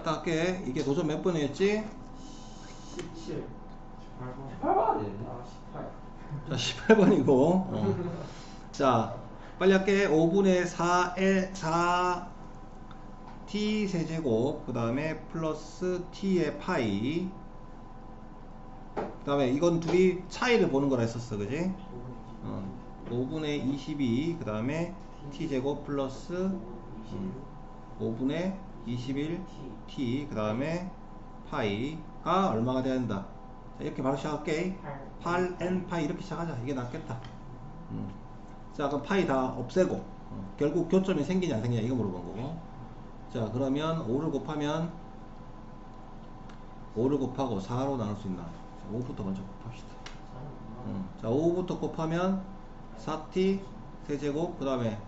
갔다 갈게. 이게 도전 몇 번이었지? 17 18번 18번 되네. 아18 자, 18번이고. 어. 자, 빨리 할게. 5분의 4에 4 t 세제곱 그 다음에 플러스 t의 파이 그 다음에 이건 둘이 차이를 보는 거라 했었어 그지? 어, 5분의 22 그 다음에 t제곱 플러스 음, 5분의 21t 그 다음에 파이가 얼마가 돼야 된다? 자, 이렇게 바로 시작할게. 8n 파이 이렇게 시작하자. 이게 낫겠다. 음. 자 그럼 파이 다 없애고 어, 결국 교점이 생기냐 안 생기냐 이거 물어본 거고. 자 그러면 5를 곱하면 5를 곱하고 4로 나눌 수 있나? 자, 5부터 먼저 곱합시다. 음. 자 5부터 곱하면 4t 세제곱 그 다음에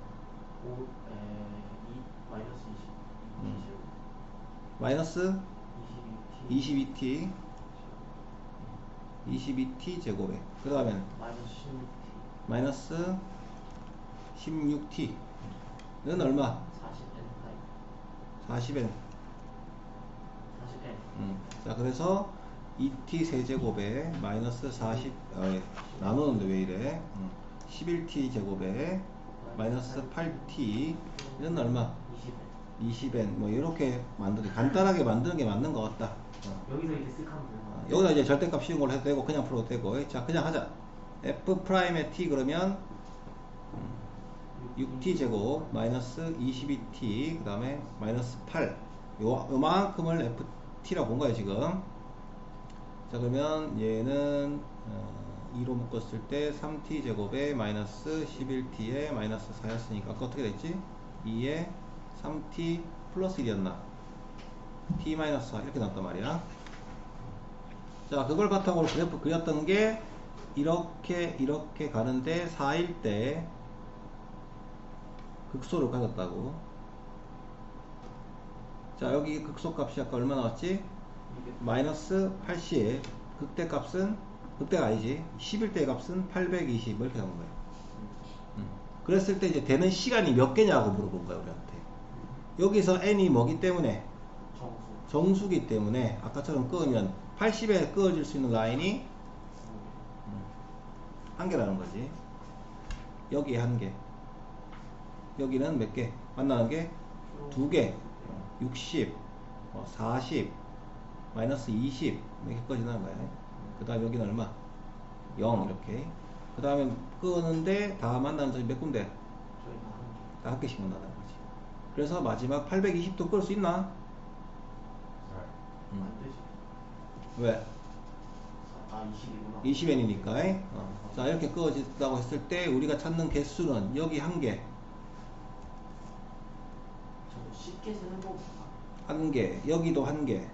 5 2 마이너스 20 음. 마이너스 22t 22t 22t 제곱에 그 다음에 마이너스 16t 마이너스 16t 는 얼마? 40n 파이 40n 40n 음. 자 그래서 2t 세제곱에 마이너스 40 어, 예. 나누는데 왜 이래 음. 11t 제곱에 마이너스 8t는 얼마? 20n 20n 뭐 이렇게 만드는 간단하게 만드는 게 맞는 것 같다 어. 여기서 이제 쓱 하면 어, 되나? 여기다 이제 절대값 씌운 걸 해도 되고 그냥 풀어도 되고 자 그냥 하자 f 프라임의 t 그러면 6t 제곱 마이너스 22t 그 다음에 마이너스 8 요, 요만큼을 ft라고 본 거예요 지금 자 그러면 얘는 어, 2로 묶었을 때 3t 제곱에 마이너스 11t에 마이너스 4였으니까 아까 어떻게 됐지? 2에 3t 플러스 1이었나? T 마이너스 4 이렇게 나왔단 말이야. 자 그걸 바탕으로 그래프 그렸던 게 이렇게 이렇게 가는데 4일 때 극소를 가졌다고. 자 여기 극소값이 아까 얼마 나왔지? 마이너스 80 극대값은 극대가 아니지. 11대 값은 820 이렇게 나온 거예요 음. 그랬을 때 이제 되는 시간이 몇 개냐고 물어본 거야 우리한테 여기서 n이 뭐기 때문에 정수 정수기 때문에 아까처럼 끄면 80에 끄어질 수 있는 라인이 한 개라는 거지. 여기 한 개. 여기는 몇 개? 만나는 게 두 개. 60, 어, 40, 마이너스 20 이렇게 꺼진다는 거야. 그 다음 여기는 얼마? 0 이렇게. 그 다음에 끄는데 다 만나는 점이 몇 군데? 다 한 개. 다섯 개씩 만나는. 그래서 마지막 820도 끌 수 있나? 음. 안 되지. 왜? 아 20이구나. 20n이니까. 어. 자, 이렇게 끄어진다고 했을 때 우리가 찾는 개수는 여기 한 개, 쉽게 세는 거 없나? 한 개, 여기도 한 개,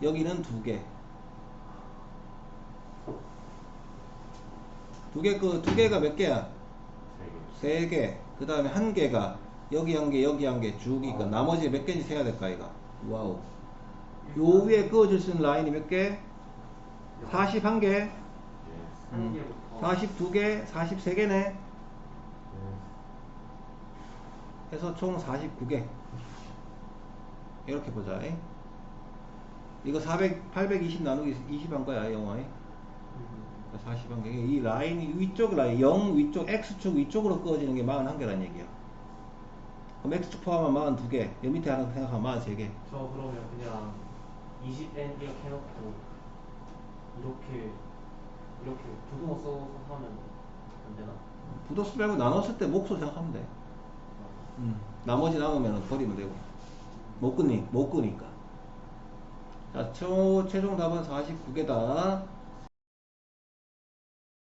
여기는 두 개. 두 개, 그, 두 개가 몇 개야? 세 개. 그 다음에 한 개가 여기 한 개, 여기 한 개, 쭉 이니까 나머지 몇 개인지 세야 될까, 이가? 와우. 요 위에 그어질 수 있는 라인이 몇 개? 41개, 한 음. 개부터 42개, 43개네. 해서 총 49개. 이렇게 보자. 잉? 이거 400, 820 나누기 20 한 거야, 영어에. 음. 40한 개. 이 라인이 위쪽 라인, 0 위쪽, X축 위쪽으로 그어지는 게 41개란 얘기야. 그럼 X축 포함하면 42개. 여 밑에 하나 생각하면 43개. 저 그러면 그냥 20n 이렇게 해놓고 이렇게 이렇게 부등호 써서 하면 안 되나? 부도수 말고 나눴을 때 몫으로 생각하면 돼. 음, 나머지 남으면 버리면 되고. 못 끄니, 못 끄니까. 자, 초, 최종 답은 49개다.